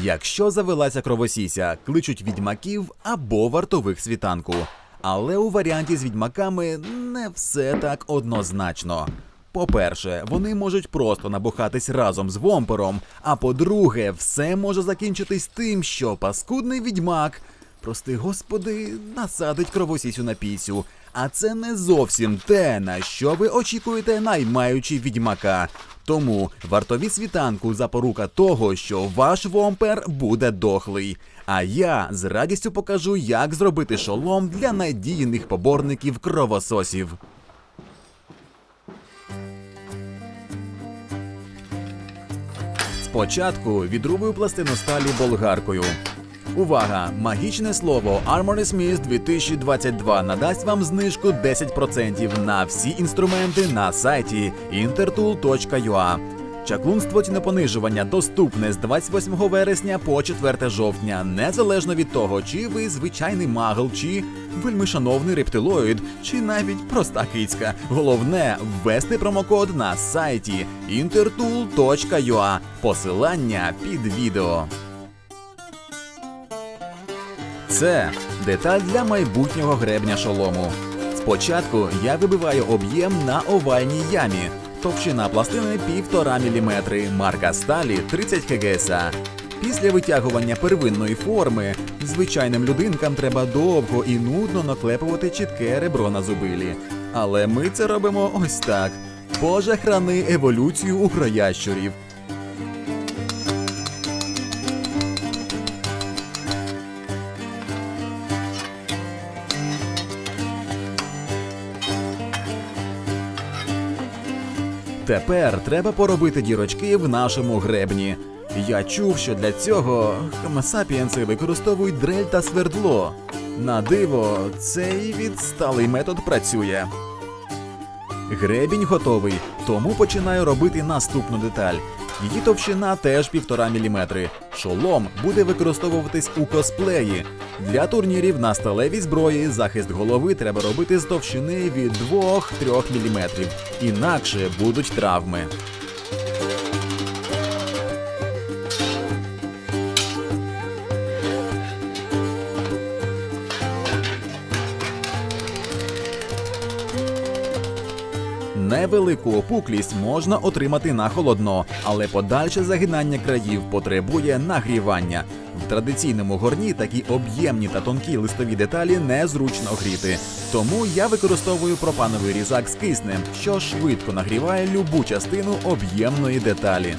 Якщо завелася кровосіся, кличуть відьмаків або вартових світанку. Але у варіанті з відьмаками не все так однозначно. По-перше, вони можуть просто набухатись разом з вомпером, а по-друге, все може закінчитись тим, що паскудний відьмак, прости господи, насадить кровосісю на пісю. А це не зовсім те, на що ви очікуєте, наймаючи відьмака. Тому вартові світанку запорука того, що ваш вомпер буде дохлий. А я з радістю покажу, як зробити шолом для надійних поборників кровососів. Спочатку відрубую пластину сталі болгаркою. Увага! Магічне слово Armory Smith 2022 надасть вам знижку 10% на всі інструменти на сайті intertool.ua. Чаклунство тінопонижування доступне з 28 вересня по 4 жовтня, незалежно від того, чи ви звичайний магл, чи вельмишановний рептилоїд, чи навіть проста кицька. Головне ввести промокод на сайті intertool.ua. Посилання під відео. Це деталь для майбутнього гребня шолому. Спочатку я вибиваю об'єм на овальній ямі. Товщина пластини 1,5 мм, марка сталі 30 КГСА. Після витягування первинної форми звичайним людинкам треба довго і нудно наклепувати чітке ребро на зубилі. Але ми це робимо ось так. Боже храни еволюцію укроящурів. Тепер треба поробити дірочки в нашому гребні. Я чув, що для цього хомосапіенси використовують дрель та свердло. На диво, цей відсталий метод працює. Гребінь готовий, тому починаю робити наступну деталь. Її товщина теж 1,5 мм. Шолом буде використовуватись у косплеї. Для турнірів на сталевій зброї захист голови треба робити з товщини від 2-3 мм. Інакше будуть травми. Невелику опуклість можна отримати на холодно, але подальше загинання країв потребує нагрівання. В традиційному горні такі об'ємні та тонкі листові деталі незручно гріти. Тому я використовую пропановий різак з киснем, що швидко нагріває любу частину об'ємної деталі.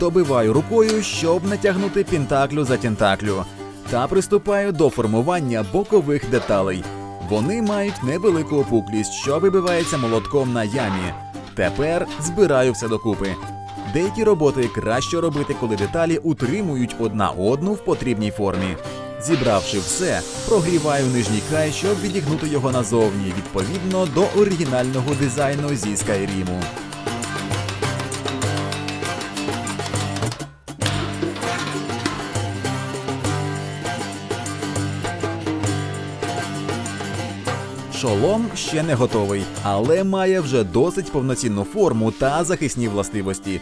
Добиваю рукою, щоб натягнути пінтаклю за тінтаклю, та приступаю до формування бокових деталей. Вони мають невелику опуклість, що вибивається молотком на ямі. Тепер збираю все докупи. Деякі роботи краще робити, коли деталі утримують одна одну в потрібній формі. Зібравши все, прогріваю нижній край, щоб відігнути його назовні, відповідно до оригінального дизайну зі Скайріму. Шолом ще не готовий, але має вже досить повноцінну форму та захисні властивості.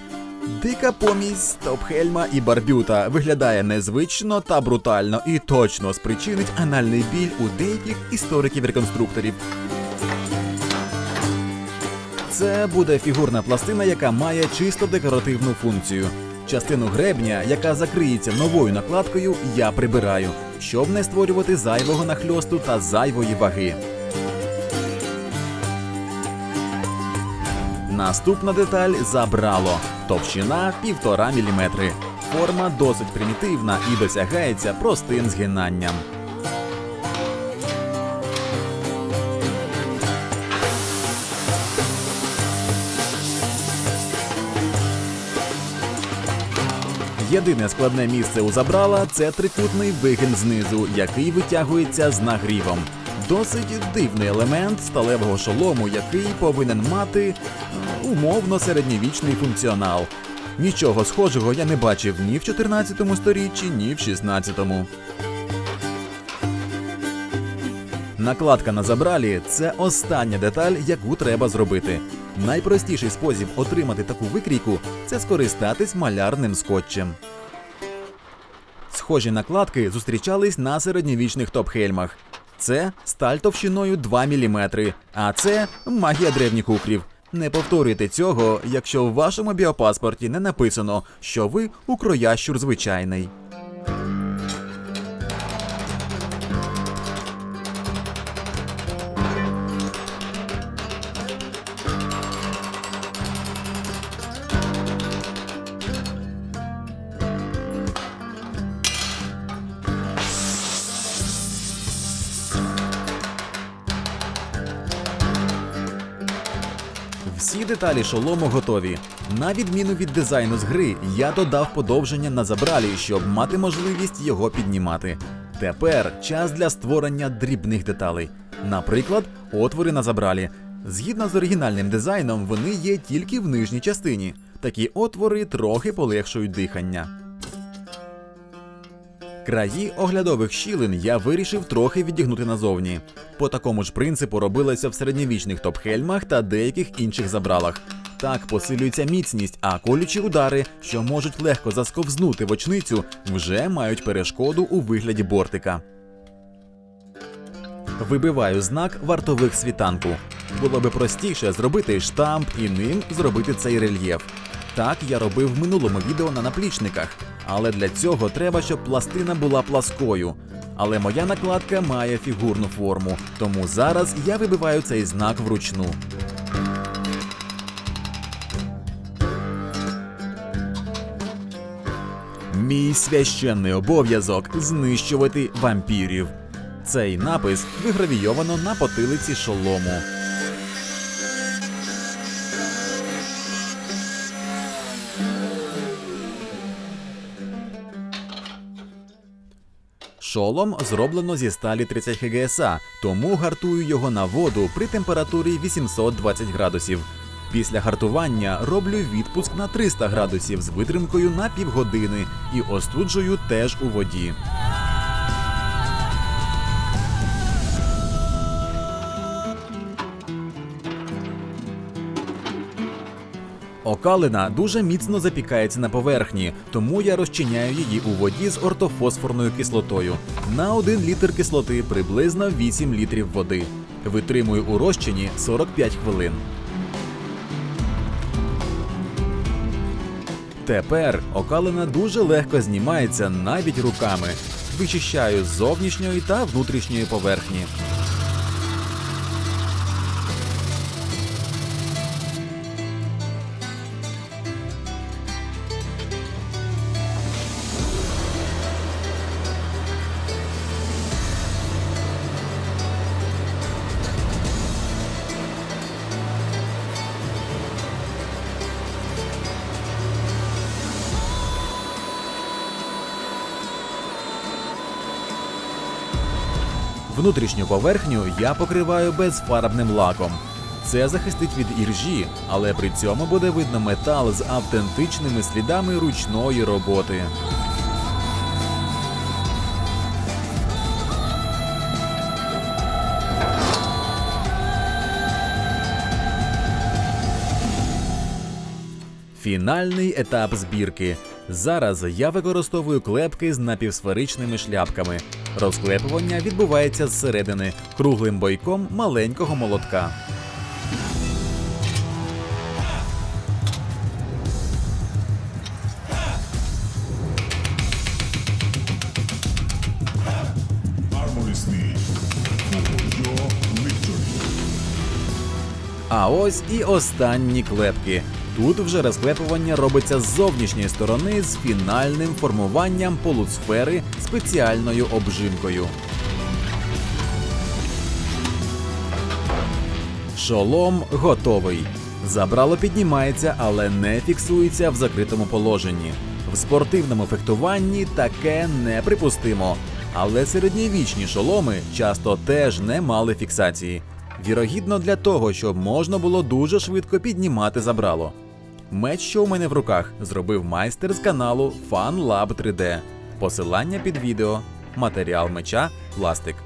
Дика помість Стопхельма і Барбюта виглядає незвично та брутально і точно спричинить анальний біль у деяких істориків-реконструкторів. Це буде фігурна пластина, яка має чисто декоративну функцію. Частину гребня, яка закриється новою накладкою, я прибираю, щоб не створювати зайвого нахльосту та зайвої ваги. Наступна деталь забрало. Товщина 1,5 мм. Форма досить примітивна і досягається простим згинанням. Єдине складне місце у забрала це трикутний вигин знизу, який витягується з нагрівом. Досить дивний елемент сталевого шолому, який повинен мати е, умовно середньовічний функціонал. Нічого схожого я не бачив ні в 14 сторіччі, ні в 16-му. Накладка на забралі це остання деталь, яку треба зробити. Найпростіший спосіб отримати таку викрійку це скористатись малярним скотчем. Схожі накладки зустрічались на середньовічних топхельмах. Це сталь товщиною 2 мм, а це магія древніх укрів. Не повторюйте цього, якщо в вашому біопаспорті не написано, що ви укроящур звичайний. Деталі шолому готові. На відміну від дизайну з гри, я додав подовження на забралі, щоб мати можливість його піднімати. Тепер час для створення дрібних деталей. Наприклад, отвори на забралі. Згідно з оригінальним дизайном, вони є тільки в нижній частині. Такі отвори трохи полегшують дихання. Краї оглядових щілин я вирішив трохи відігнути назовні. По такому ж принципу робилося в середньовічних топхельмах та деяких інших забралах. Так посилюється міцність, а колючі удари, що можуть легко засковзнути в очницю, вже мають перешкоду у вигляді бортика. Вибиваю знак вартових світанку. Було би простіше зробити штамп і ним зробити цей рельєф. Так я робив в минулому відео на наплічниках, але для цього треба, щоб пластина була пласкою. Але моя накладка має фігурну форму, тому зараз я вибиваю цей знак вручну. Мій священний обов'язок знищувати вампірів. Цей напис вигравійовано на потилиці шолому. Шолом зроблено зі сталі 30 ХГСА, тому гартую його на воду при температурі 820 градусів. Після гартування роблю відпуск на 300 градусів з витримкою на півгодини і остуджую теж у воді. Окалина дуже міцно запікається на поверхні, тому я розчиняю її у воді з ортофосфорною кислотою. На 1 літр кислоти приблизно 8 літрів води. Витримую у розчині 45 хвилин. Тепер окалина дуже легко знімається навіть руками. Вичищаю з зовнішньої та внутрішньої поверхні. Внутрішню поверхню я покриваю безфарбним лаком. Це захистить від іржі, але при цьому буде видно метал з автентичними слідами ручної роботи. Фінальний етап збірки. Зараз я використовую клепки з напівсферичними шляпками. Розклепування відбувається зсередини круглим бойком маленького молотка. А ось і останні клепки. Тут вже розклепування робиться з зовнішньої сторони з фінальним формуванням полусфери спеціальною обжимкою. Шолом готовий. Забрало піднімається, але не фіксується в закритому положенні. В спортивному фехтуванні таке неприпустимо. Але середньовічні шоломи часто теж не мали фіксації. Вірогідно для того, щоб можна було дуже швидко піднімати забрало. Меч, що у мене в руках, зробив майстер з каналу FunLab 3D. Посилання під відео, матеріал меча, пластик.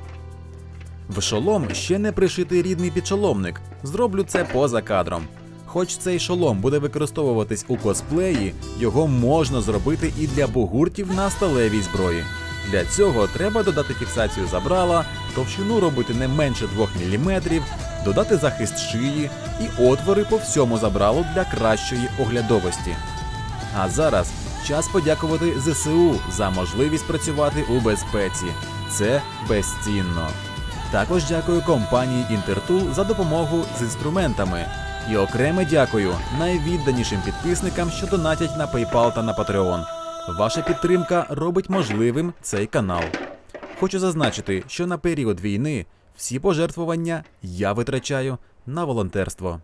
В шолом ще не пришитий рідний підшоломник. Зроблю це поза кадром. Хоч цей шолом буде використовуватись у косплеї, його можна зробити і для бугуртів на сталевій зброї. Для цього треба додати фіксацію забрала, товщину робити не менше 2 мм, додати захист шиї і отвори по всьому забралу для кращої оглядовості. А зараз час подякувати ЗСУ за можливість працювати у безпеці. Це безцінно. Також дякую компанії Інтертул за допомогу з інструментами. І окреме дякую найвідданішим підписникам, що донатять на PayPal та на Patreon. Ваша підтримка робить можливим цей канал. Хочу зазначити, що на період війни всі пожертвування я витрачаю на волонтерство.